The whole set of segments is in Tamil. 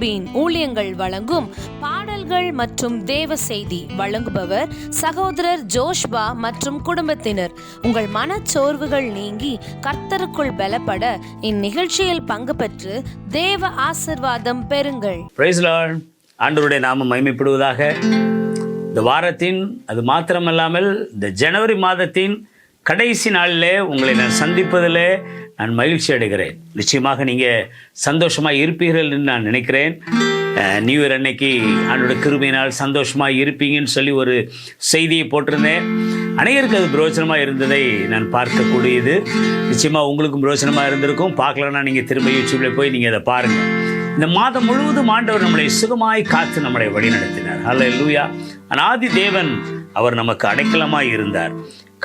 யாக்கோபின் ஊழியங்கள் வழங்கும் பாடல்கள் மற்றும் தேவ செய்தி வழங்குபவர் சகோதரர் ஜோஷ்பா மற்றும் குடும்பத்தினர். உங்கள் மனச்சோர்வுகள் நீங்கி கர்த்தருக்குள் பலப்பட இந்நிகழ்ச்சியில் பங்கு பெற்று தேவ ஆசிர்வாதம் பெறுங்கள். பிரைஸ் லார்ட் ஆண்டவருடைய நாமம் மகிமைப்படுவதாக. இந்த வாரத்தின் அது மாத்திரமல்லாமல் இந்த ஜனவரி மாதத்தின் கடைசி நாளிலே உங்களை நான் சந்திப்பதில் நான் மகிழ்ச்சி அடைகிறேன். நிச்சயமாக நீங்கள் சந்தோஷமாக இருப்பீர்கள் என்று நான் நினைக்கிறேன். நியூ இயர் அன்னைக்கு ஆண்டோட கிருமையினால் சந்தோஷமாக இருப்பீங்கன்னு சொல்லி ஒரு செய்தியை போட்டிருந்தேன். அனைவருக்கு அது பிரயோஜனமாக இருந்ததை நான் பார்க்கக்கூடியது. நிச்சயமாக உங்களுக்கும் பிரயோஜனமாக இருந்திருக்கும். பார்க்கலன்னா நீங்கள் திரும்ப யூடியூப்பில் போய் நீங்கள் அதை பாருங்கள் இந்த மாதம் முழுவதும் ஆண்டவர் நம்மளை சுகமாய் காத்து நம்மளை வழிநடத்தினார். ஹலோ லூயா அனாதி தேவன் அவர் நமக்கு அடைக்கலமாக இருந்தார்.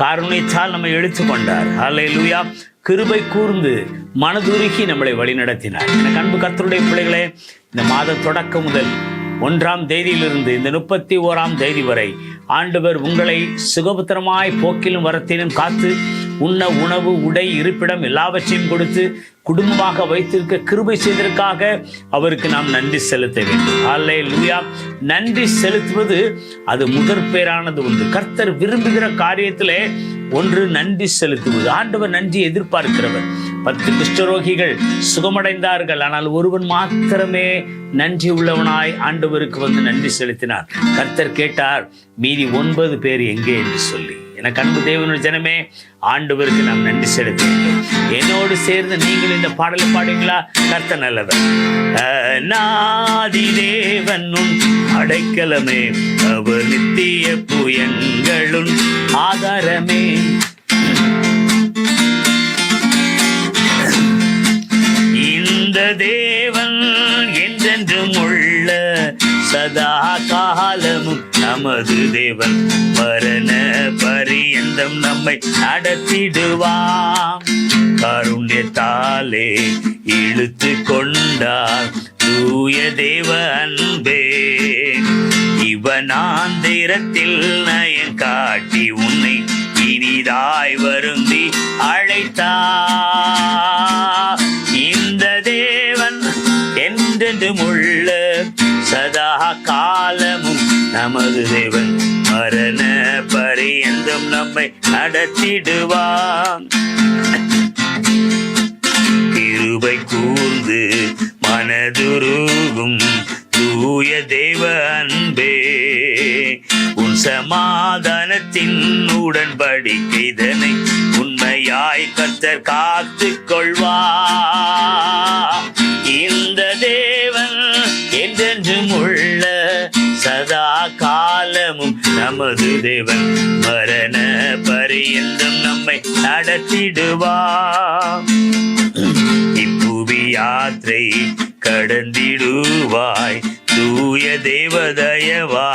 காரணத்தால் நம்ம எடுத்து கொண்டார் லூயா கிருபை கூர்ந்து மனதுருகி நம்மளை வழிநடத்தினார். எனக்கு அன்பு கத்தருடைய பிள்ளைகளே இந்த மாத தொடக்கம் முதல் ஒன்றாம் தேதியிலிருந்து இந்த முப்பத்தி ஓராம் தேதி வரை ஆண்டவர் உங்களை சுகபத்திரமாய் போக்கிலும் வரத்திலும் காத்து உண்ண உணவு உடை இருப்பிடம் எல்லாவற்றையும் கொடுத்து குடும்பமாக வைத்திருக்க கிருபை செய்ததற்காக அவருக்கு நாம் நன்றி செலுத்த வேண்டும். அல்லே லூயா நன்றி செலுத்துவது அது முதற் பேரானது உண்டு கர்த்தர் விரும்புகிற காரியத்திலே ஒன்று நன்றி செலுத்துவது. ஆண்டவர் நன்றி எதிர்பார்க்கிறவர். பத்து குஷ்டரோகிகள் சுகமடைந்தார்கள். ஆனால் ஒருவன் மாத்திரமே நன்றி உள்ளவனாய் ஆண்டவருக்கு வந்து நன்றி செலுத்தினார். கர்த்தர் கேட்டார் மீதி ஒன்பது பேர் எங்கே? என்று சொல்லி. எனக்கு அன்பு தேவனுடைய ஜனமே ஆண்டவருக்கு நாம் நன்றி செலுத்த வேண்டும். என்னோடு சேர்ந்து நீங்கள் இந்த பாடலை பாடுங்களா கர்த்த நல்லவர். நாதி தேவன் அடைக்கலமே அவர் நித்திய புயங்களும் ஆதாரமே. இந்த தேவ சதா காலமும் நமது தேவன் மரண பரியந்தம் நம்மை நடத்திடுவான் கருண்யத்தாலே இழுத்து கொண்டார் தூய தேவ அன்பே. இவனாந்திரத்தில் நயன் காட்டி உன்னை இனிதாய் வருந்தி அழைத்தார். நமது தேவன் மரண பரியந்தம் நம்மை நடத்திடுவான் கிருபை கூர்ந்து மனதுருகும் தூய தேவ அன்பே உன் சமாதானத்தின் உடன்படிக்கை இதனை உண்மையாய் கர்த்தர் காத்து கொள்வா நமது தேவன் மரண பரியந்தம் நம்மை நடத்திடுவார் இப்புவி யாத்திரை கடந்திடுவாய் தூய தேவதயவா.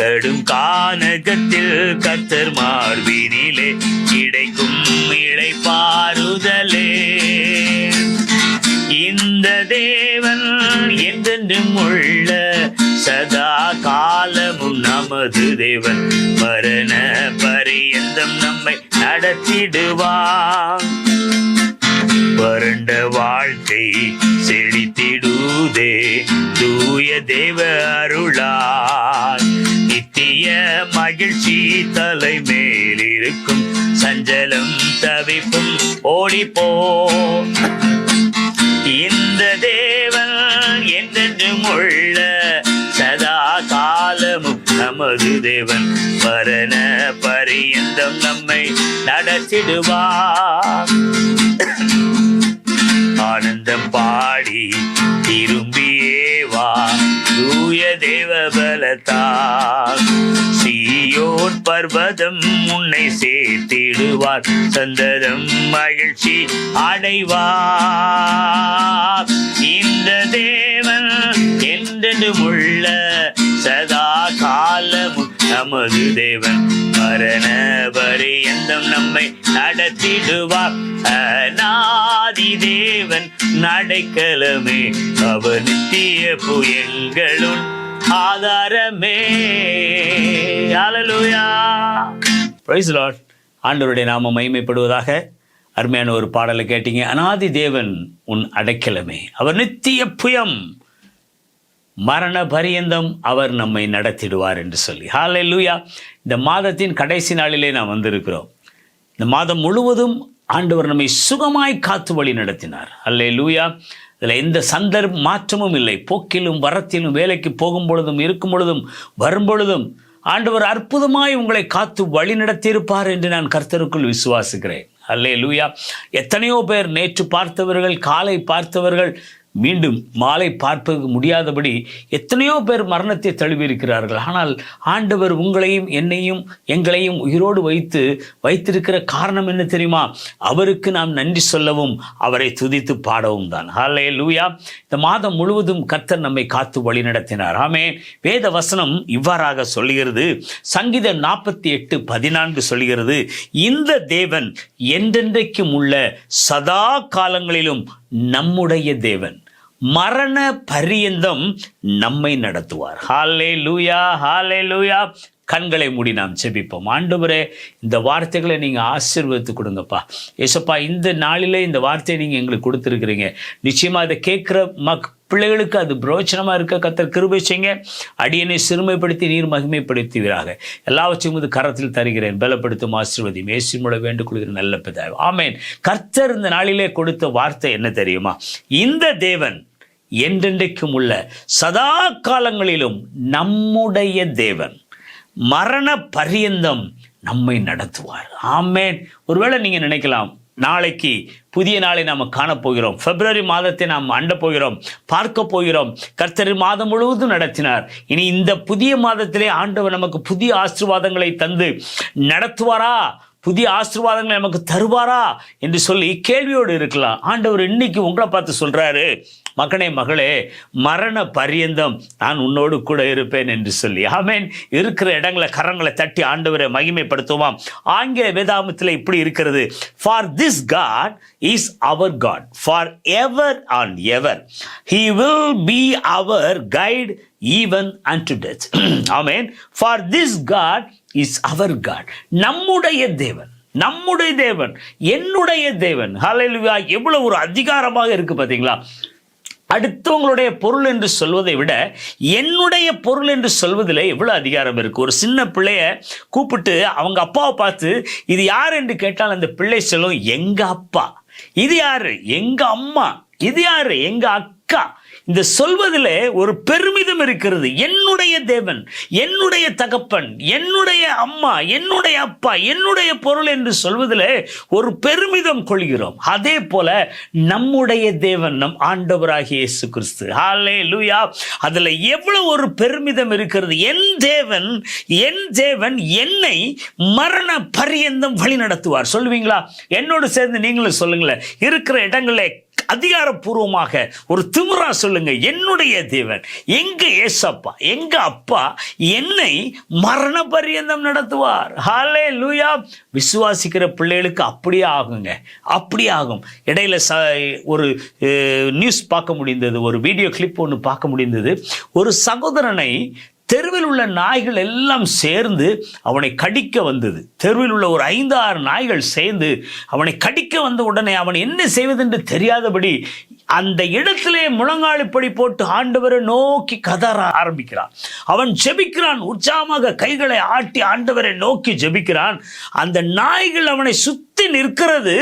கடும் கானகத்தில் கத்தர் மார்பினிலே கிடைக்கும் இழைப்பாறுதலே இந்த தேவன் என்றென்றும் உள்ள சதா காலமும் நமது தேவன். மரண பரியந்தம் நம்மை நடத்திடுவான் வறண்ட வாழ்க்கை செழித்திடுதே. தூய தேவ அருளால் நித்திய மகிழ்ச்சி தலை மேல் இருக்கும். சஞ்சலம் தவிப்பும் ஓடிப்போ. இந்த தேவன் என்றென்றும் உள்ள நமது தேவன் மரண பரியந்தம் நம்மை நடத்திடுவார் ஆனந்தம் பாடி திரும்பியேவா தூய தேவ பலத்தால் சீயோன் பர்வதம் உன்னை சேர்த்திடுவார் சந்ததம் மகிழ்ச்சி அடைவார் இந்த தேவன் என்றென்றும் உள்ள நமது தேவன் மரண பரியந்தம் நம்மை நடத்திடுவார் அநாதி தேவன் நடைக்கலமே அவர் நித்திய ஆதாரமே. அலலுயா பிரைஸ் லார்ட் ஆண்டவருடைய நாம மகிமைப்படுவதாக அருமையான ஒரு பாடலை கேட்டீங்க. அனாதி தேவன் உன் அடைக்கலமே அவர் நித்திய புயம் மரண பரியந்தம் அவர் நம்மை நடத்திடுவார் என்று சொல்லி. ஹாலே லூயா இந்த மாதத்தின் கடைசி நாளிலே நாம் வந்திருக்கிறோம். இந்த மாதம் முழுவதும் ஆண்டவர் நம்மை சுகமாய் காத்து வழி நடத்தினார். அல்லே லூயா இதில் எந்த சந்தர்ப்ப மாற்றமும் இல்லை. போக்கிலும் வரத்திலும் வேலைக்கு போகும் பொழுதும் இருக்கும் பொழுதும் வரும் பொழுதும் ஆண்டவர் அற்புதமாய் உங்களை காத்து வழி நடத்தியிருப்பார் என்று நான் கர்த்தருக்குள் விசுவாசிக்கிறேன். அல்லே லூயா எத்தனையோ பேர் நேற்று பார்த்தவர்கள் காலை பார்த்தவர்கள் மீண்டும் மாலை பார்ப்பது முடியாதபடி எத்தனையோ பேர் மரணத்தை தழுவியிருக்கிறார்கள். ஆனால் ஆண்டவர் உங்களையும் என்னையும் எங்களையும் உயிரோடு வைத்து வைத்திருக்கிற காரணம் என்ன தெரியுமா? அவருக்கு நாம் நன்றி சொல்லவும் அவரை துதித்து பாடவும் தான். ஹாலே லூயா இந்த மாதம் முழுவதும் கர்த்தர் நம்மை காத்து வழி நடத்தினார். ஆமே வேத வசனம் இவ்வாறாக சொல்லுகிறது. சங்கீத நாற்பத்தி எட்டு பதினான்கு சொல்கிறது இந்த தேவன் என்றென்றைக்கும் உள்ள சதா காலங்களிலும் நம்முடைய தேவன். மரண பரியந்தம் நம்மை நடத்துவார். ஹாலே லூயா ஹாலே லூயா கண்களை மூடி நாம் செபிப்போம் ஆண்டவரே இந்த வார்த்தைகளை நீங்கள் ஆசீர்வதித்து கொடுங்கப்பா. ஏசப்பா இந்த நாளிலே இந்த வார்த்தையை நீங்கள் எங்களுக்கு கொடுத்துருக்குறீங்க. நிச்சயமாக இதை கேட்குற மக் பிள்ளைகளுக்கு அது பிரோச்சனமாக இருக்க கத்தர் கிருபை செய்ய அடியனை சிறுமைப்படுத்தி நீர் மகிமைப்படுத்துவீராக. எல்லாவற்றையும் இது கரத்தில் தருகிறேன். பலப்படுத்தும் ஆசிர்வதி மேசி மூலம் வேண்டுக் கொள்கிற நல்ல பிதாவே. ஆமேன். கர்த்தர் இந்த நாளிலே கொடுத்த வார்த்தை என்ன தெரியுமா? இந்த தேவன் என்றென்றைக்கும் உள்ள சதா காலங்களிலும் நம்முடைய தேவன். மரண பரியந்தம் நம்மை நடத்துவார். ஆமேன். ஒருவேளை நீங்கள் நினைக்கலாம் நாளைக்கு புதிய நாளை நாம் காணப்போகிறோம். பிப்ரவரி மாதத்தை நாம் அண்ட போகிறோம் பார்க்க போகிறோம். கர்த்தர் மாதம் முழுவதும் நடத்தினார். இனி இந்த புதிய மாதத்திலே ஆண்டவர் நமக்கு புதிய ஆசீர்வாதங்களை தந்து நடத்துவாரா? புதிய ஆசீர்வாதங்களை நமக்கு தருவாரா? என்று சொல்லி கேள்வியோடு இருக்கலாம். ஆண்டவர் இன்னைக்கு உங்களை பார்த்து சொல்றாரு மகனே மகளே மரண பரியந்தம் நான் உன்னோடு கூட இருப்பேன் என்று சொல்லி. ஆமேன். இருக்கிற இடங்களை கரங்களை தட்டி ஆண்டவரை மகிமைப்படுத்துவாம் ஆங்கில வேதாமத்தில் இப்படி இருக்கிறது. For this God is our God for ever and ever he will be our guide even unto death amen for this God is our God நம்முடைய தேவன். நம்முடைய தேவன். என்னுடைய தேவன். ஹalleluya எவ்வளவு ஒரு அதிகாரமாக இருக்கு பார்த்தீங்களா அடுத்தவங்களுடைய பொருள் என்று சொல்வதை விட என்னுடைய பொருள் என்று சொல்வதில் எவ்வளோ அதிகாரம் இருக்குது ஒரு சின்ன பிள்ளைய கூப்பிட்டு அவங்க அப்பாவை பார்த்து இது யார்? என்று கேட்டால் அந்த பிள்ளை சொல்லும் எங்கள் அப்பா. இது யாரு? எங்கள் அம்மா. இது யாரு? எங்கள் அக்கா. இந்த சொல்வதில் ஒரு பெருமிதம் இருக்கிறது. என்னுடைய தேவன் என்னுடைய தகப்பன் என்னுடைய அம்மா என்னுடைய அப்பா என்னுடைய பொருள் என்று சொல்வதில் ஒரு பெருமிதம் கொள்கிறோம். அதே போல நம்முடைய தேவன் நம் ஆண்டவராகிய இயேசு கிறிஸ்து. ஹாலே லூயா அதில் எவ்வளவு ஒரு பெருமிதம் இருக்கிறது. என் தேவன் என் தேவன் என்னை மரண பரியந்தம் வழி நடத்துவார் சொல்லுவீங்களா? என்னோடு சேர்ந்து நீங்களும் சொல்லுங்களேன். இருக்கிற இடங்களில் அதிகாரப்பூர்வமாக ஒரு திமிரா சொல்லுங்க என்னுடைய தேவன் எங்க ஏசப்பா எங்க அப்பா என்னை மரண பரியந்தம் நடத்துவார்? ஹாலே லூயா விசுவாசிக்கிற பிள்ளைகளுக்கு அப்படியே ஆகுங்க அப்படியே ஆகும். இடையில ச ஒரு நியூஸ் பார்க்க முடிந்தது ஒரு வீடியோ கிளிப் ஒன்று பார்க்க முடிந்தது. ஒரு சகோதரனை தெருவில் உள்ள நாய்கள் எல்லாம் சேர்ந்து அவனை கடிக்க வந்தது. தெருவில் உள்ள ஒரு ஐந்து ஆறு நாய்கள் சேர்ந்து அவனை கடிக்க வந்த உடனே அவன் என்ன செய்வதென்று தெரியாதபடி அந்த இடத்திலே முழங்காலிப்படி போட்டு ஆண்டவரை நோக்கி கதற ஆரம்பிக்கிறான். அவன் ஜெபிக்கிறான் உற்சாகமாக கைகளை ஆட்டி ஆண்டவரை நோக்கி ஜெபிக்கிறான். அந்த நாய்கள் அவனை சுத்தி நிற்கிறது.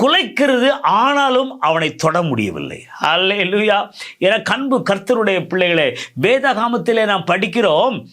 குலைக்கிறது ஆனாலும் அவனை தொட முடியவில்லை. அல்லே லூயா என கண்பு கர்த்தருடைய பிள்ளைகளே வேதகாமத்திலே நாம் படிக்கிறோம்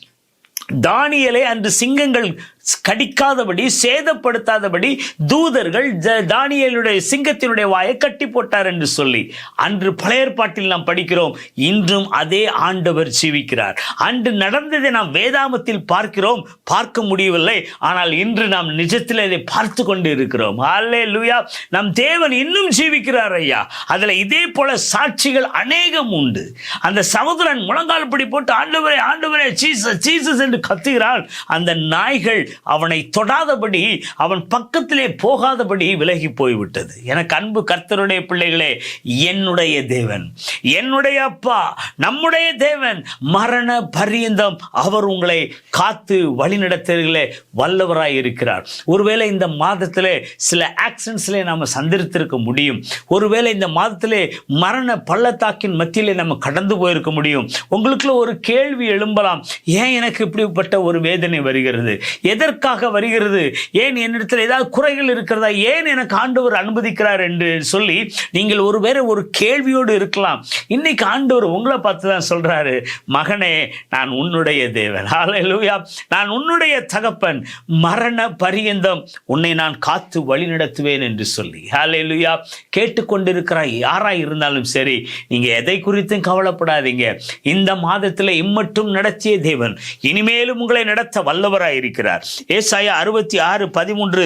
தானியலை அன்று சிங்கங்கள் கடிக்காதபடி சேதப்படுத்தாதபடி தூதர்கள் ஜ- சிங்கத்தினுடைய வாயை கட்டி போட்டார் என்று சொல்லி அன்று பழைய ஏற்பாட்டில் நாம் படிக்கிறோம் இன்றும் அதே ஆண்டவர் ஜீவிக்கிறார். அன்று நடந்ததை நாம் வேதாமத்தில் பார்க்கிறோம் பார்க்க முடியவில்லை ஆனால் இன்று நாம் நிஜத்தில் இதை பார்த்து கொண்டு இருக்கிறோம். அல்லே லூயா நம் தேவன் இன்னும் ஜீவிக்கிறார் ஐயா. அதில் இதே போல சாட்சிகள் அநேகம் உண்டு. அந்த சமுதிரன் முழங்கால் படி போட்டு ஆண்டவரே ஆண்டவரே சீசஸ் சீசஸ் என்று கத்துகிறான். அந்த நாய்கள் அவனை தொடாதபடி அவன் பக்கத்திலே போகாதபடி விலகி போய்விட்டது. எனக்கு அன்பு கர்த்தருடைய பிள்ளைகளே என்னுடைய தேவன். என்னுடைய அப்பா நம்முடைய தேவன். மரண பரியந்தம் அவர் உங்களை காத்து வழிநடத்துகிறே வல்லவராய் இருக்கிறார். ஒருவேளை இந்த மாதத்திலே சில ஆக்சிடென்ட்ஸ்ல நாம் சந்தித்திருக்க முடியும். ஒருவேளை இந்த மாதத்திலே மரண பள்ளத்தாக்கின் மத்தியிலே நம்ம கடந்து போயிருக்க முடியும். உங்களுக்குள்ள ஒரு கேள்வி எழும்பலாம். ஏன் எனக்கு இப்படிப்பட்ட ஒரு வேதனை வருகிறது? எதற்காக வருகிறது? ஏன் என்னிடத்தில் ஏதாவது குறைகள் இருக்கிறதா? ஏன் எனக்கு ஆண்டவர் அனுமதிக்கிறார் என்று சொல்லி நீங்கள் ஒருவேளை ஒரு கேள்வியோடு இருக்கலாம். இன்னைக்கு ஆண்டவர் உங்களை பார்த்து தான் சொல்றாரு மகனே நான் உன்னுடைய தேவன். ஹalleluya நான் உன்னுடைய தகப்பன். மரண பரியந்தம் உன்னை நான் காத்து வழிநடத்துவேன் என்று சொல்லி. ஹalleluya கேட்டுக்கொண்டிருக்கிற யாரா இருந்தாலும் சரி நீங்க எதை குறித்தும் கவலைப்படாதீங்க. இந்த மாதத்தில் இம்மட்டும் நடத்திய தேவன் இனிமேலும் உங்களை நடத்த வல்லவராக இருக்கிறார் ஏசாயா அறுபத்தி ஆறு பதிமூன்று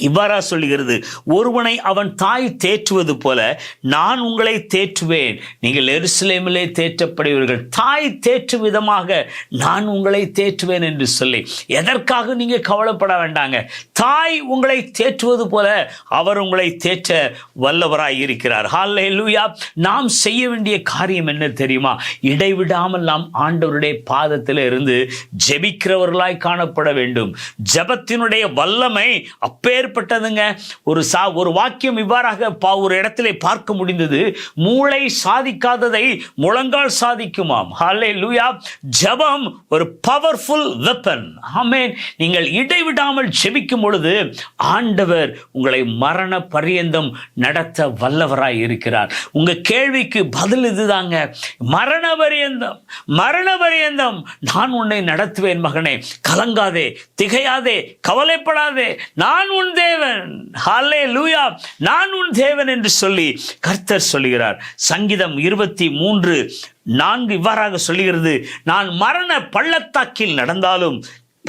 இவ்வாறா சொல்லுகிறது ஒருவனை அவன் தாய் தேற்றுவது போல நான் உங்களை தேற்றுவேன். நீங்கள் எருசலேமிலே தேற்றப்படுவீர்கள். தாய் தேற்று விதமாக நான் உங்களை தேற்றுவேன் என்று சொல்லி. எதற்காக நீங்க கவலைப்பட வேண்டாங்க? தாய் உங்களை தேற்றுவது போல அவர் உங்களை தேற்ற வல்லவராய் இருக்கிறார். லூயா நாம் செய்ய வேண்டிய காரியம் என்ன தெரியுமா? இடைவிடாமல் நாம் ஆண்டவருடைய பாதத்தில் இருந்து ஜெபிக்கிறவர்களாய் காணப்பட வேண்டும். ஜெபத்தினுடைய வல்லமை அப்பேர் அப்பேற்பட்டதுங்க ஒரு சா ஒரு வாக்கியம் இவ்வாறாக பா ஒரு இடத்திலே பார்க்க முடிந்தது. மூளை சாதிக்காததை முழங்கால் சாதிக்குமாம். ஹாலே லூயா ஜபம் ஒரு பவர்ஃபுல் வெப்பன் ஆமேன் நீங்கள் இடைவிடாமல் செபிக்கும் பொழுது ஆண்டவர் உங்களை மரண பரியந்தம் நடத்த வல்லவராய் இருக்கிறார். உங்க கேள்விக்கு பதில் இதுதாங்க. மரண பரியந்தம் மரண பரியந்தம் நான் உன்னை நடத்துவேன் மகனே. கலங்காதே திகையாதே கவலைப்படாதே. நான் உன் தேவன். ஹalலே லூயா நான் உன் தேவன் என்று சொல்லி கர்த்தர் சொல்லுகிறார். சங்கீதம் இருபத்தி மூன்று நான்கு இவ்வாறாக சொல்லுகிறது. நான் மரண பள்ளத்தாக்கில் நடந்தாலும்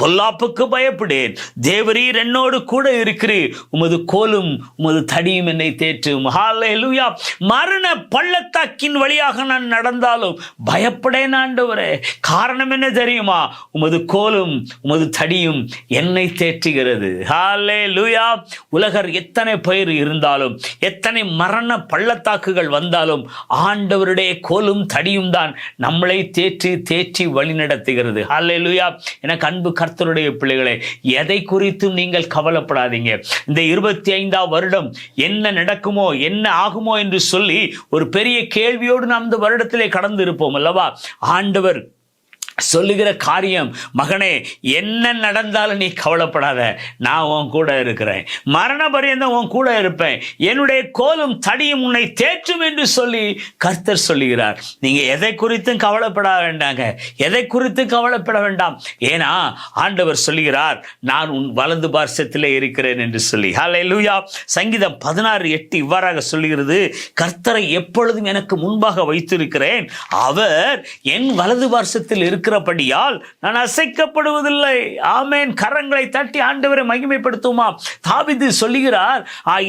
பொல்லாப்புக்கு பயப்படேன். தேவரீர் என்னோடு கூட இருக்கிறீர். உமது கோலும் உமது தடியும் என்னை தேற்றும். ஹalleluya மரண பள்ளத்தாக்கின் வழியாக நான் நடந்தாலும் பயப்படேன் ஆண்டவரே. காரணம் என்ன தெரியுமா? உமது கோலும் உமது தடியும் என்னை தேற்றுகிறது. ஹாலே லூயா உலகர் எத்தனை பயிர் இருந்தாலும் எத்தனை மரண பள்ளத்தாக்குகள் வந்தாலும் ஆண்டவருடைய கோலும் தடியும் தான் நம்மளை தேற்றி தேற்றி வழி நடத்துகிறது லூயா எனக்கு அன்பு கர்த்தருடைய பிள்ளைகளே எதை குறித்தும் நீங்கள் கவலைப்படாதீங்க. இந்த இருபத்தி ஐந்தாம் வருடம் என்ன நடக்குமோ என்ன ஆகுமோ என்று சொல்லி ஒரு பெரிய கேள்வியோடு நாம் இந்த வருடத்திலே கடந்து இருப்போம் அல்லவா? ஆண்டவர் சொல்லுகிற காரியம் மகனே என்ன நடந்தாலும் நீ கவலைப்படாத. நான் உன் கூட இருக்கிறேன். மரண பரியந்தம் உன் கூட இருப்பேன். என்னுடைய கோலும் தடியும் உன்னை தேற்றும் என்று சொல்லி கர்த்தர் சொல்லுகிறார். நீங்க எதை குறித்தும் கவலைப்பட வேண்டாங்க. எதை குறித்து கவலைப்பட வேண்டாம். ஏன்னா ஆண்டவர் சொல்லுகிறார் நான் உன் வலது பார்சத்திலே இருக்கிறேன் என்று சொல்லி. ஹalleluya சங்கீதம் பதினாறு எட்டு இவ்வாறாக சொல்லுகிறது. கர்த்தரை எப்பொழுதும் எனக்கு முன்பாக வைத்திருக்கிறேன். அவர் என் வலது பார்சத்தில் இருக்கிறபடியால் நான் அசைக்கப்படுவதில்லை. ஆமேன். கரங்களை தட்டி ஆண்டவரை மகிமைப்படுத்துமா? தாவிது சொல்லுகிறார்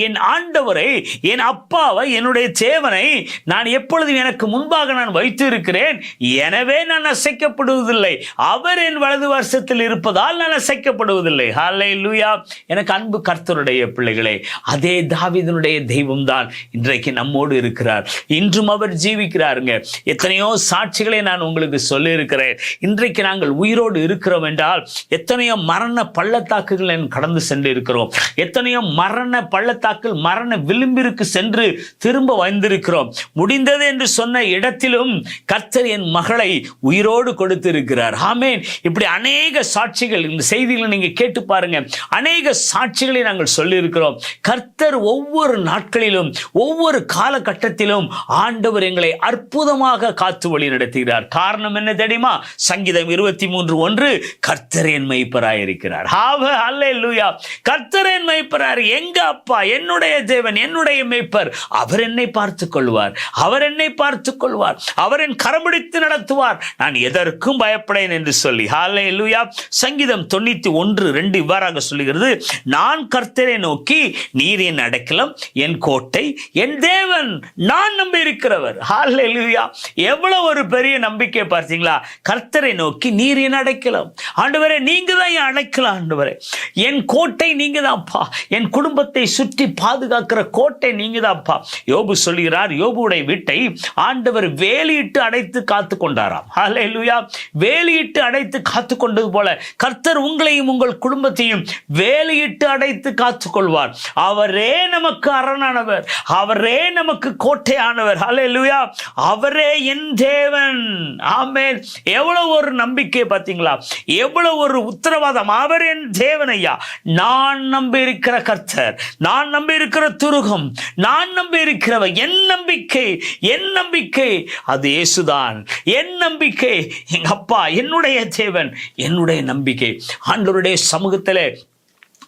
என் ஆண்டவரை என் அப்பாவை என்னுடைய தேவனை நான் எப்பொழுதும் எனக்கு முன்பாக நான் வைத்து இருக்கிறேன் எனவே நான் அசைக்கப்படுவதில்லை. அவர் என் வலது வருஷத்தில் இருப்பதால் நான் அசைக்கப்படுவதில்லை. ஹாலை லூயா எனக்கு அன்பு கர்த்தருடைய பிள்ளைகளே அதே தாவிதனுடைய தெய்வம் தான் இன்றைக்கு நம்மோடு இருக்கிறார். இன்றும் அவர் ஜீவிக்கிறாருங்க. எத்தனையோ சாட்சிகளை நான் உங்களுக்கு சொல்லியிருக்கிறேன். இன்றைக்கு நாங்கள் உயிரோடு இருக்கிறோம் என்றால் எத்தனையோ மரண பள்ளத்தாக்குகள் கடந்து சென்று இருக்கிறோம் எத்தனையோ மரண பள்ளத்தாக்கள் மரண விளிம்பிற்கு சென்று திரும்ப வந்திருக்கிறோம். முடிந்தது என்று சொன்ன இடத்திலும் கர்த்தர் என் மகளை உயிரோடு கொடுத்திருக்கிறார். ஆமேன். இப்படி அநேக சாட்சிகள் இந்த செய்திகளை நீங்க கேட்டு பாருங்க. அநேக சாட்சிகளை நாங்கள் சொல்லியிருக்கிறோம். கர்த்தர் ஒவ்வொரு நாட்களிலும் ஒவ்வொரு காலகட்டத்திலும் ஆண்டவர் எங்களை அற்புதமாக காத்து வழி நடத்துகிறார். காரணம் என்ன தெரியுமா? சங்கீதம் இருபத்தி மூன்று ஒன்று கர்த்தரேன் என் மெய்ப்பராயிருக்கிறார் ஹாவ அல்லே லூயா கர்த்தரேன் மெய்ப்பரார். எங்க அப்பா? என்னுடைய தேவன் என்னுடைய மெய்ப்பர். அவர் என்னை பார்த்து கொள்வார் அவர் என்னை பார்த்து கொள்வார் அவர் என் கரம்பிடித்து நடத்துவார். நான் எதற்கும் பயப்படேன் என்று சொல்லி. ஹalleluya. சங்கீதம் தொண்ணூத்தி ஒன்று ரெண்டு இவ்வாறாக சொல்லுகிறது. நான் கர்த்தரை நோக்கி நீர் என் அடைக்கலம் என் கோட்டை என் தேவன். நான் நம்பி இருக்கிறவர் ஹalleluya. எவ்வளவு ஒரு பெரிய நம்பிக்கை பார்த்தீங்களா? கர்த்த கர்த்தரை நோக்கி நீர் என் அடைக்கலாம். ஆண்டவரே நீங்க தான் என் அடைக்கலாம் ஆண்டவரே. என் கோட்டை நீங்க தான்ப்பா என் குடும்பத்தை சுற்றி பாதுகாக்கிற கோட்டை நீங்க தான்ப்பா யோபு சொல்கிறார் யோபுடைய வீட்டை ஆண்டவர் வேலியிட்டு அடைத்து காத்து கொண்டாராம். ஹalleluya. வேலியிட்டு அடைத்து காத்து கொண்டது போல கர்த்தர் உங்களையும் உங்கள் குடும்பத்தையும் வேலியிட்டு அடைத்து காத்துக் கொள்வார். அவரே நமக்கு அரணானவர். அவரே நமக்கு கோட்டையானவர். ஹalleluya. அவரே என் தேவன். ஆமேன். எவ்வளவு ஒரு நம்பிக்கை பார்த்தீங்களா? எவ்வளவு ஒரு உத்தரவாதம். அவர் என் தேவனையா? நான் நம்பி இருக்கிற கர்த்தர் நான் நம்பி இருக்கிற துருகம் நான் நம்பி இருக்கிறவர் என் நம்பிக்கை என் நம்பிக்கை அது இயேசுதான். என் நம்பிக்கை எங்கள் அப்பா என்னுடைய தேவன் என்னுடைய நம்பிக்கை. ஆண்டவருடைய சமூகத்திலே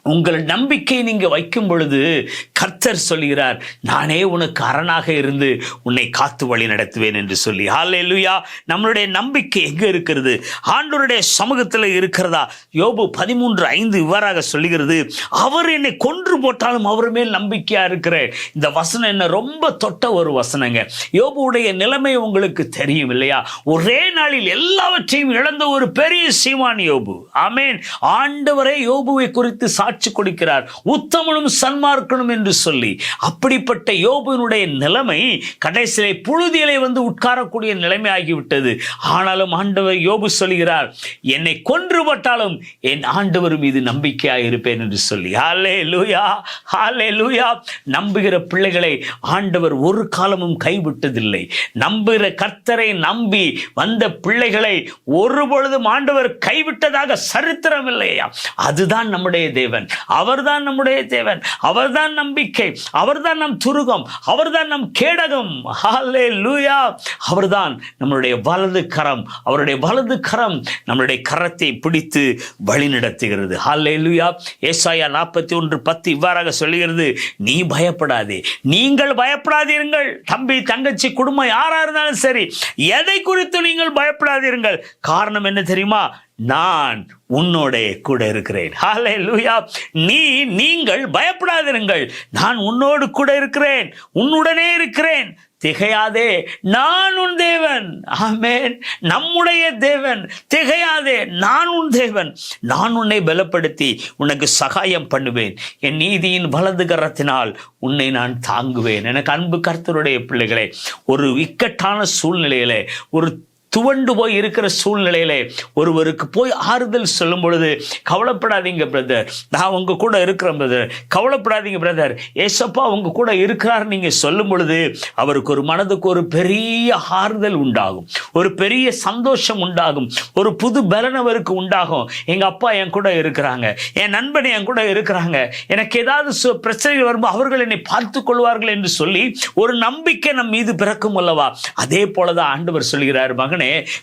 உங்கள் நம்பிக்கை நீங்க வைக்கும் பொழுது கர்த்தர் சொல்கிறார் நானே உனக்கு அரணாக இருந்து உன்னை காத்து வழி நடத்துவேன் என்று சொல்லி. ஹalleluya நம்மளுடைய நம்பிக்கை எங்க இருக்கிறது? ஆண்டவருடைய சமூகத்தில் இருக்கிறதா? யோபு பதிமூன்று ஐந்து இவ்வாறாக சொல்லுகிறது அவர் என்னை கொன்று போட்டாலும் அவர் மேல் நம்பிக்கையா இருக்கிறேன் இந்த வசனம் என்ன? ரொம்ப தொட்ட ஒரு வசனங்க. யோபுடைய நிலைமை உங்களுக்கு தெரியும் இல்லையா? ஒரே நாளில் எல்லாவற்றையும் இழந்த ஒரு பெரிய சீமான் யோபு. ஆமேன் ஆண்டவரே யோபுவை குறித்து சாட்சி கொடுக்கிறார். உத்தமனும் சன்மார்க்கனும் என்று சொல்லி. அப்படிப்பட்ட யோபுனுடைய நிலைமை கடைசியிலே புழுதியிலே வந்து உட்காரக்கூடிய நிலைமை ஆகிவிட்டது. ஆனாலும் ஆண்டவர் யோபு சொல்கிறார் என்னை கொன்றுபட்டாலும் என் ஆண்டவர் மீது நம்பிக்கையாக இருப்பேன் என்று சொல்லி. ஹாலே லூயா ஹாலே லூயா நம்புகிற பிள்ளைகளை ஆண்டவர் ஒரு காலமும் கைவிட்டதில்லை. நம்புகிற கர்த்தரை நம்பி வந்த பிள்ளைகளை ஒரு பொழுதும் ஆண்டவர் கைவிட்டதாக சரித்திரம் இல்லையா? அதுதான் நம்முடைய தேவன். அவர்தான் நம்முடைய தேவன். அவர்தான் நம்பிக்கை அவர்தான் நம் துருகம். அவர்தான் நம் கேடகம். ஹாலே லூயா அவர்தான் நம்மளுடைய வலது கரம். அவருடைய வலது கரம் நம்மளுடைய கரத்தை பிடித்து வழி நடத்துகிறது ஹாலே லூயா ஏசாயா நாற்பத்தி ஒன்று பத்து இவ்வாறாக சொல்லுகிறது. நீ பயப்படாதே. நீங்கள் பயப்படாதீர்கள் தம்பி தங்கச்சி குடும்பம் யாரா இருந்தாலும் சரி எதை குறித்து நீங்கள் பயப்படாதீர்கள் காரணம் என்ன தெரியுமா? நான் உன்னோட கூட இருக்கிறேன். ஹாலே லூயா நீ நீங்கள் பயப்படாதிருங்கள். நான் உன்னோடு கூட இருக்கிறேன். உன்னுடனே இருக்கிறேன். திகையாதே நான் உன் தேவன். ஆமேன் நம்முடைய தேவன். திகையாதே நான் உன் தேவன். நான் உன்னை பலப்படுத்தி உனக்கு சகாயம் பண்ணுவேன். என் நீதியின் வலது கரத்தினால் உன்னை நான் தாங்குவேன். எனக்கு அன்பு கர்த்தருடைய பிள்ளைகளே ஒரு இக்கட்டான சூழ்நிலையிலே ஒரு துவண்டு போய் இருக்கிற சூழ்நிலையிலே ஒருவருக்கு போய் ஆறுதல் சொல்லும் பொழுது கவலைப்படாதீங்க பிரதர் நான் உங்க கூட இருக்கிறேன் பிரதர் கவலைப்படாதீங்க பிரதர் ஏசப்பா உங்க கூட இருக்கிறார் நீங்க சொல்லும் பொழுது அவருக்கு ஒரு மனதுக்கு ஒரு பெரிய ஆறுதல் உண்டாகும். ஒரு பெரிய சந்தோஷம் உண்டாகும். ஒரு புது பலன் அவருக்கு உண்டாகும். எங்க அப்பா என் கூட இருக்கிறாங்க. என் நண்பன் என் கூட இருக்கிறாங்க. எனக்கு ஏதாவது சு- பிரச்சனைகள் வரும்போது அவர்கள் என்னை பார்த்து கொள்வார்கள் என்று சொல்லி ஒரு நம்பிக்கை நம் மீது பிறக்கும் அல்லவா? அதே போலதான் ஆண்டவர் சொல்கிறார் மகன்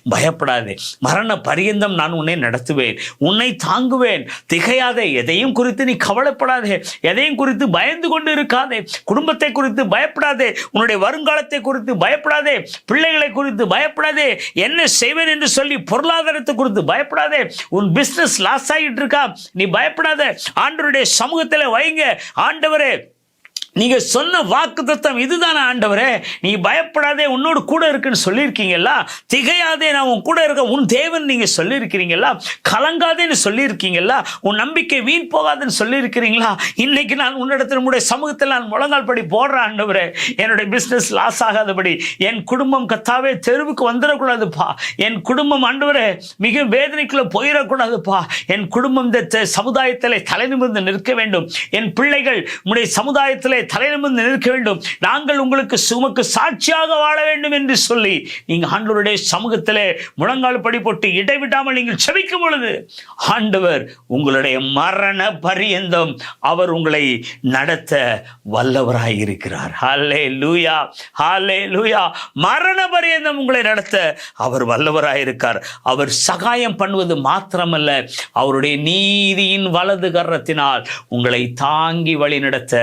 பயப்படாதே. மரண பரியந்தம் நான் உன்னை நடத்துவேன். உன்னை தாங்குவேன். திகையாதே. எதையும் குறித்து நீ கவலைப்படாதே. எதையும் குறித்து பயந்து கொண்டு இருக்காதே குடும்பத்தை குறித்து பயப்படாதே. உன்னுடைய வருங்காலத்தை குறித்து பயப்படாதே. பிள்ளைகளை குறித்து பயப்படாதே. என்ன செய்வேன் என்று சொல்லி பொருளாதாரத்தை குறித்து பயப்படாதே. உன் பிசினஸ் லாஸ் ஆகிட்டு இருக்கா நீ பயப்படாத. ஆண்டவருடைய சமூகத்தில் வைங்க. ஆண்டவரே நீங்க சொன்ன வாக்கு தத்தம் இதுதானே ஆண்டவரே. நீ பயப்படாதே உன்னோடு கூட இருக்குன்னு சொல்லியிருக்கீங்களா திகையாதே நான் உன் கூட இருக்க உன் தேவன் நீங்க சொல்லியிருக்கிறீங்களா கலங்காதேன்னு சொல்லியிருக்கீங்களா உன் நம்பிக்கை வீண் போகாதுன்னு சொல்லியிருக்கிறீங்களா? இன்னைக்கு நான் உன்னிடத்தில் உடைய சமூகத்தில் நான் முழங்கால் படி போடுறேன் ஆண்டவரே. என்னுடைய பிஸ்னஸ் லாஸ் ஆகாதபடி. என் குடும்பம் கத்தாவே தெருவுக்கு வந்துடக்கூடாதுப்பா. என் குடும்பம் ஆண்டவரே மிக வேதனைக்குள்ள போயிடக்கூடாதுப்பா. என் குடும்பம் இந்த சமுதாயத்தில் தலை நிமிர்ந்து நிற்க வேண்டும். என் பிள்ளைகள் உடைய சமுதாயத்திலே தலைநிமிர்ந்து நிற்க வேண்டும். நாங்கள் உங்களுக்கு சுமக்கு சாட்சியாக வாழ வேண்டும் என்று சொல்லி நீங்கள் ஆண்டவருடைய சமூகத்திலே முழங்கால் படி போட்டு இடைவிடாமல் நீங்கள் செபிக்கும் பொழுது ஆண்டவர் உங்களுடைய மரண பரியந்தம் அவர் உங்களை நடத்த வல்லவராய் இருக்கிறார். ஹாலே லூயா ஹாலே லூயா மரண பரியந்தம் உங்களை நடத்த அவர் வல்லவராய் இருக்கார். அவர் சகாயம் பண்ணுவது மாத்திரமல்ல அவருடைய நீதியின் வலது கரத்தினால் உங்களை தாங்கி வழி நடத்த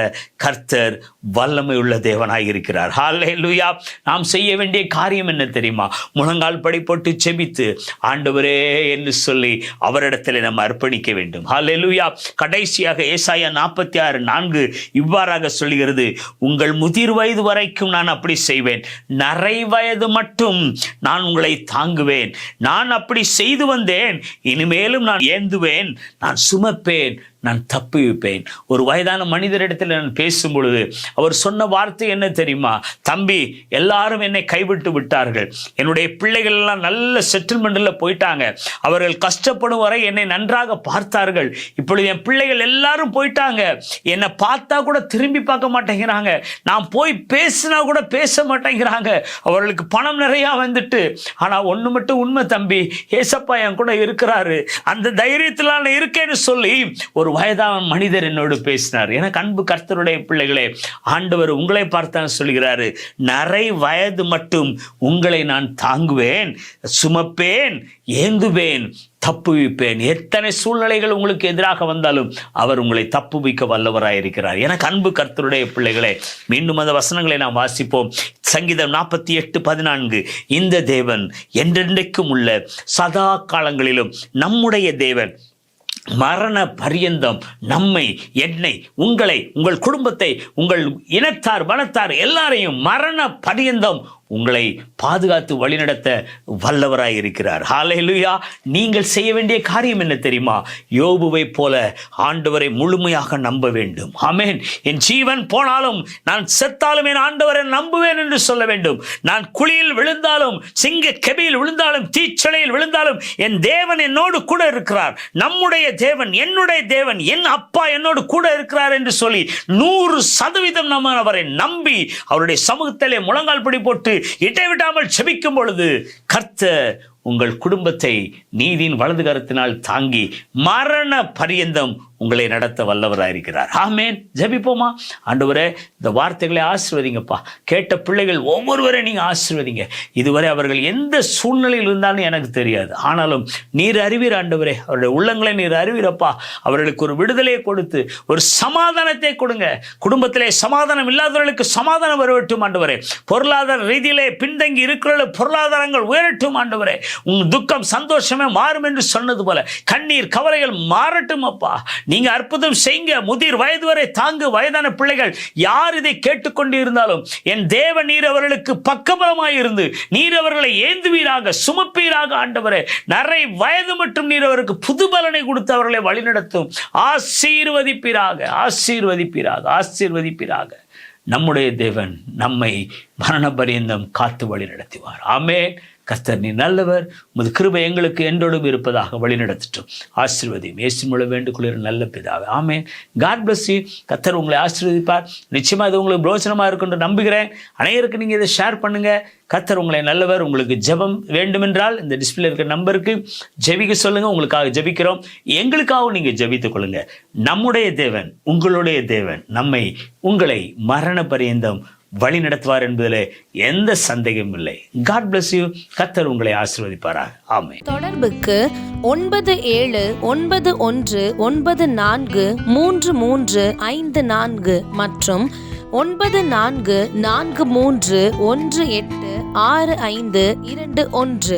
கர்த்தர் வல்லமை உள்ள தேவனாக இருக்கிறார் ஹalleluya நாம் செய்ய வேண்டிய காரியம் என்ன தெரியுமா? முழங்கால் படி போட்டு செபித்து ஆண்டவரே என்று சொல்லி அவரிடத்தில் நம்ம அர்ப்பணிக்க வேண்டும். ஹalleluya கடைசியாக ஏசாயா நாற்பத்தி ஆறு நான்கு இவ்வாறாக சொல்கிறது உங்கள் முதிர் வயது வரைக்கும் நான் அப்படி செய்வேன். நரை வயது மட்டும் நான் உங்களை தாங்குவேன். நான் அப்படி செய்து வந்தேன். இனிமேலும் நான் ஏந்துவேன். நான் சுமப்பேன். நான் தப்பிப்பேன் ஒரு வயதான மனிதரிடத்தில் நான் பேசும் பொழுது அவர் சொன்ன வார்த்தை என்ன தெரியுமா? தம்பி எல்லாரும் என்னை கைவிட்டு விட்டார்கள். என்னுடைய பிள்ளைகள் எல்லாம் நல்ல செட்டில்மெண்ட்டில் போயிட்டாங்க. அவர்கள் கஷ்டப்படும் வரை என்னை நன்றாக பார்த்தார்கள். இப்பொழுது என் பிள்ளைகள் எல்லாரும் போயிட்டாங்க. என்னை பார்த்தா கூட திரும்பி பார்க்க மாட்டேங்கிறாங்க. நான் போய் பேசினா கூட பேச மாட்டேங்கிறாங்க. அவர்களுக்கு பணம் நிறையா வந்துட்டு. ஆனால் ஒன்று மட்டும் உண்மை தம்பி. ஏசப்பா என் கூட இருக்கிறாரு. அந்த தைரியத்தில் நான் இருக்கேன்னு சொல்லி ஒரு வயதான மனிதர் என்னோடு பேசினார். எனக்கு அன்பு கர்த்தருடைய பிள்ளைகளே ஆண்டவர் உங்களை பார்த்தான் சொல்கிறாரு நரை வயது மட்டும் உங்களை நான் தாங்குவேன் சுமப்பேன் ஏங்குவேன் தப்புவிப்பேன் எத்தனை சூழ்நிலைகள் உங்களுக்கு எதிராக வந்தாலும் அவர் உங்களை தப்புவிக்க வல்லவராயிருக்கிறார் எனக்கு அன்பு கர்த்தருடைய பிள்ளைகளே மீண்டும் அந்த வசனங்களை நாம் வாசிப்போம். சங்கீதம் நாற்பத்தி எட்டு பதினான்கு இந்த தேவன் என்றென்றைக்கும் உள்ள சதா காலங்களிலும் நம்முடைய தேவன் மரண பரியந்தம் நம்மை என்னை உங்களை உங்கள் குடும்பத்தை உங்கள் இனத்தார் வனத்தார் எல்லாரையும் மரண பரியந்தம் உங்களை பாதுகாத்து வழிநடத்த வல்லவராய் இருக்கிறார். ஹாலையிலுயா நீங்கள் செய்ய வேண்டிய காரியம் என்ன தெரியுமா? யோபுவை போல ஆண்டவரை முழுமையாக நம்ப வேண்டும். ஆமேன் என் ஜீவன் போனாலும் நான் செத்தாலும் என் ஆண்டவரை நம்புவேன் என்று சொல்ல வேண்டும். நான் குழியில் விழுந்தாலும் சிங்க கெபியில் விழுந்தாலும் தீச்சலையில் விழுந்தாலும் என் தேவன் என்னோடு கூட இருக்கிறார். நம்முடைய தேவன் என்னுடைய தேவன் என் அப்பா என்னோடு கூட இருக்கிறார் என்று சொல்லி நூறு சதவீதம் நம்ம அவரை நம்பி அவருடைய சமூகத்திலே முழங்கால் படி போட்டு இடைவிடாமல் செபிக்கும் பொழுது கர்த்த உங்கள் குடும்பத்தை நீதியின் வலது கரத்தினால் தாங்கி மரண பரியந்தம் உங்களை நடத்த வல்லவராயிருக்கிறார். ஆமேன். ஜபிப்போமா? ஆண்டவரே இந்த வார்த்தைகளை ஆசிர்வதிங்கப்பா. கேட்ட பிள்ளைகள் ஒவ்வொருவரை நீங்கள் ஆசிர்வதிங்க. இதுவரை அவர்கள் எந்த சூழ்நிலையில் இருந்தாலும் எனக்கு தெரியாது. ஆனாலும் நீர் அறிவீர் ஆண்டவரே. அவருடைய உள்ளங்களை நீர் அறிவீரப்பா. அவர்களுக்கு ஒரு விடுதலையை கொடுத்து ஒரு சமாதானத்தை கொடுங்க. குடும்பத்திலே சமாதானம் இல்லாதவர்களுக்கு சமாதானம் வரவட்டும் ஆண்டவரே. பொருளாதார ரீதியிலே பின்தங்கி இருக்கிற பொருளாதாரங்கள் உயரட்டும் ஆண்டவரே. உங்கள் துக்கம் சந்தோஷமே மாறும் என்று சொன்னது போல கண்ணீர் கவலைகள் மாறட்டும் அப்பா. நீங்க அற்புதம் செய்யுங்க முதிர் வயது வரை தாங்கு. வயதான பிள்ளைகள் யார் இதை கேட்டுக்கொண்டு இருந்தாலும் என் தேவ நீர் அவர்களுக்கு பக்கபலமாய் இருந்து நீர் அவர்களை ஏந்துவீராக சுமப்பீராக ஆண்டவரே. நிறை வயது மற்றும் நீர் அவருக்கு புது பலனை கொடுத்து அவர்களை வழிநடத்தும். ஆசீர்வதிப்பீராக. ஆசீர்வதிப்பீராக. ஆசீர்வதிப்பீராக. நம்முடைய தேவன் நம்மை மரண பரியந்தம் காத்து வழி நடத்துவார் ஆமே கர்த்தர் நீ நல்லவர். உமது கிருபை எங்களுக்கு என்றோடும் இருப்பதாக வழிநடத்திட்டோம். ஆசீர்வதியும். இயேசு மூலம் வேண்டுகொள்கிற நல்ல பிதாவே. ஆமே காட் பிளஸ் யூ கத்தர் உங்களை ஆசீர்வதிப்பார். நிச்சயமாக இது உங்களுக்கு பிரோஜனமாக இருக்குன்னு நம்புகிறேன். அனைவருக்கு நீங்கள் இதை ஷேர் பண்ணுங்கள் கத்தர் உங்களை நல்லவர். உங்களுக்கு ஜெபம் வேண்டுமென்றால் இந்த டிஸ்பிளே இருக்கிற நம்பருக்கு ஜெபிக்க சொல்லுங்கள் உங்களுக்காக ஜெபிக்கிறோம். எங்களுக்காகவும் நீங்கள் ஜெபித்துக் கொள்ளுங்கள் நம்முடைய தேவன் உங்களுடைய தேவன். நம்மை உங்களை மரண பரியந்தம் வழி நடத்துவார் என்பதில் எந்த சந்தேகமும் இல்லை. காட் பிளஸ் யூ கத்தர் உங்களை ஆசிர்வதிப்பாரா ஆமை தொடர்புக்கு ஒன்பது ஏழு ஒன்பது ஒன்று ஒன்பது நான்கு மூன்று மூன்று ஐந்து நான்கு மற்றும் ஒன்பது நான்கு நான்கு மூன்று ஒன்று எட்டு ஆறு ஐந்து இரண்டு ஒன்று